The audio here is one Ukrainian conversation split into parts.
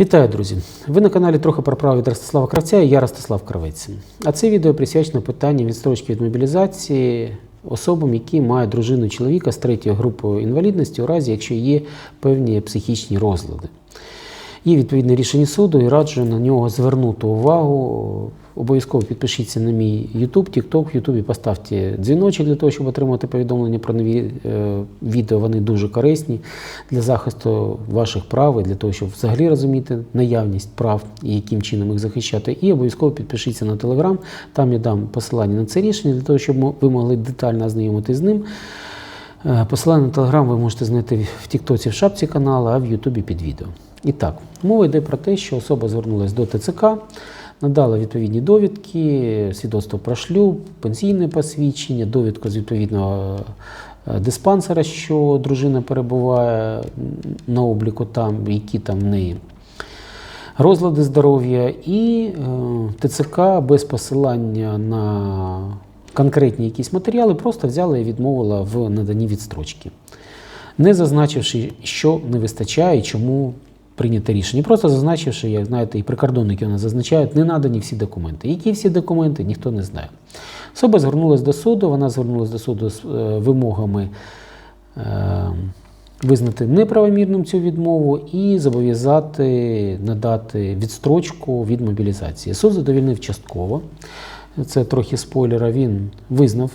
Вітаю, друзі! Ви на каналі трохи про право від Ростислава Кравця і я Ростислав Кравець. А це відео присвячено питанню відстрочки від мобілізації особам, які мають дружину чоловіка з третьою групою інвалідності, у разі якщо є певні психічні розлади. Є відповідне рішення суду і раджу на нього звернути увагу. Обов'язково підпишіться на мій YouTube, TikTok. В YouTube поставте дзвіночок для того, щоб отримати повідомлення про нові е, відео. Вони дуже корисні для захисту ваших прав і для того, щоб взагалі розуміти наявність прав і яким чином їх захищати. І обов'язково підпишіться на Telegram. Там я дам посилання на це рішення для того, щоб ви могли детально ознайомитись з ним. Е, Посилання на Телеграм ви можете знайти в Тіктоці в шапці каналу, а в Ютубі під відео. І так, мова йде про те, що особа звернулася до ТЦК, надала відповідні довідки, свідоцтво про шлюб, пенсійне посвідчення, довідку з відповідного е, диспансера, що дружина перебуває на обліку там, які там в неї розлади здоров'я, і е, ТЦК без посилання на конкретні якісь матеріали просто взяла і відмовила в наданні відстрочки, не зазначивши, що не вистачає чому прийнято рішення. Просто зазначивши, як знаєте, і прикордонники у зазначають, не надані всі документи. Які всі документи, ніхто не знає. Особа звернулася до суду, вона звернулася до суду з е, вимогами. Е, визнати неправомірним цю відмову і зобов'язати надати відстрочку від мобілізації. Суд задовільнив частково. Це трохи спойлера. Він визнав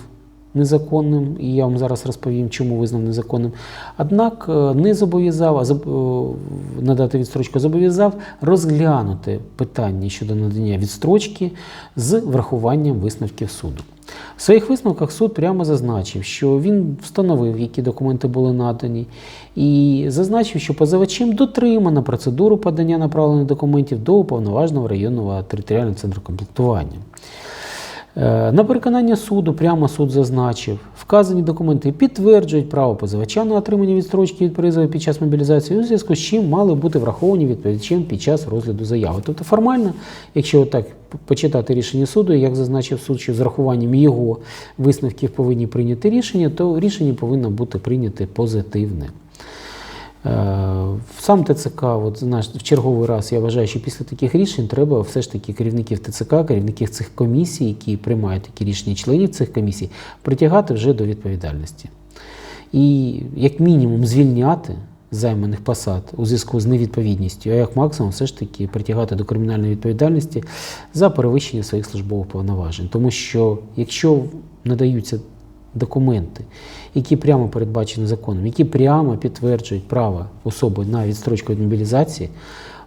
незаконним, і я вам зараз розповім, чому визнав незаконним. Однак е, не зобов'язав е, надати відстрочку, зобов'язав розглянути питання щодо надання відстрочки з врахуванням висновків суду. В своїх висновках суд прямо зазначив, що він встановив, які документи були надані, і зазначив, що позивачем дотримано процедуру подання направлених документів до уповноваженого районного територіального центру комплектування. Е, На переконання суду, прямо суд зазначив, вказані документи підтверджують право позивача на отримання відстрочки від призову під час мобілізації, у зв'язку з чим мали бути враховані відповідачем під час розгляду заяви. Тобто формально, якщо так почитати рішення суду, як зазначив суд, що з урахуванням його висновків повинні прийняти рішення, то рішення повинно бути прийняте позитивне. Сам ТЦК, от, знаєш, в черговий раз я вважаю, що після таких рішень треба все ж таки керівників ТЦК, керівників цих комісій, які приймають такі рішення, членів цих комісій, притягати вже до відповідальності. І як мінімум звільняти займаних посад у зв'язку з невідповідністю, а як максимум все ж таки притягати до кримінальної відповідальності за перевищення своїх службових повноважень. Тому що якщо надаються документи, які прямо передбачені законом, які прямо підтверджують право особи на відстрочку від мобілізації,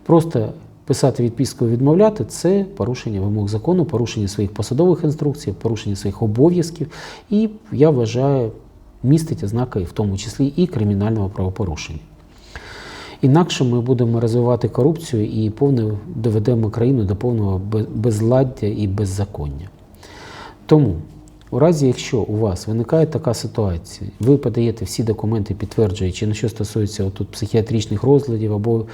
просто писати відписку і відмовляти це порушення вимог закону, порушення своїх посадових інструкцій, порушення своїх обов'язків, і я вважаю, містить ознаки в тому числі і кримінального правопорушення. Інакше ми будемо розвивати корупцію і повне доведемо країну до повного безладдя і беззаконня. Тому, у разі, якщо у вас виникає така ситуація, ви подаєте всі документи, підтверджуючи, на що стосується тут психіатричних розладів або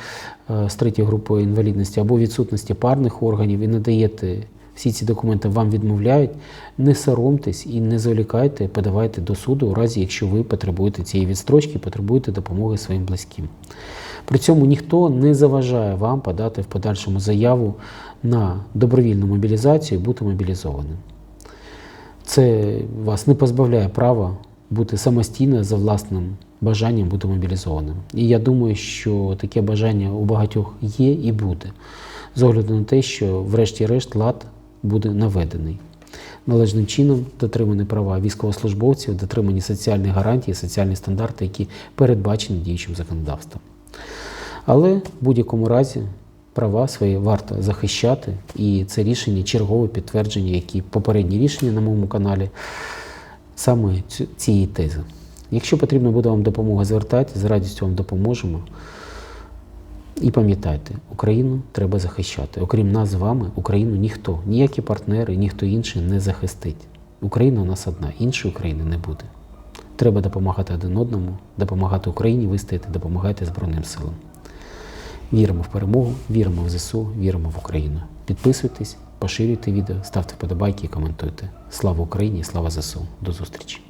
е, з третьої групи інвалідності, або відсутності парних органів, і надаєте всі ці документи, вам відмовляють, не соромтесь і не зволікайте, подавайте до суду, у разі, якщо ви потребуєте цієї відстрочки, потребуєте допомоги своїм близьким. При цьому ніхто не заважає вам подати в подальшому заяву на добровільну мобілізацію і бути мобілізованим. Це вас не позбавляє права бути самостійно за власним бажанням бути мобілізованим. І я думаю, що таке бажання у багатьох є і буде, з огляду на те, що, врешті-решт, лад буде наведений. Належним чином дотримані права військовослужбовців, дотримані соціальні гарантії, соціальні стандарти, які передбачені діючим законодавством. Але в будь-якому разі права свої варто захищати, і це рішення чергове підтвердження, які попередні рішення на моєму каналі саме цієї тези. Якщо потрібна буде вам допомога, звертайтеся, з радістю вам допоможемо. І пам'ятайте, Україну треба захищати. Окрім нас з вами, Україну ніхто, ніякі партнери, ніхто інший не захистить. Україна у нас одна, іншої України не буде. Треба допомагати один одному, допомагати Україні вистояти, допомагайте Збройним силам. Віримо в перемогу, віримо в ЗСУ, віримо в Україну. Підписуйтесь, поширюйте відео, ставте вподобайки і коментуйте. Слава Україні, слава ЗСУ. До зустрічі!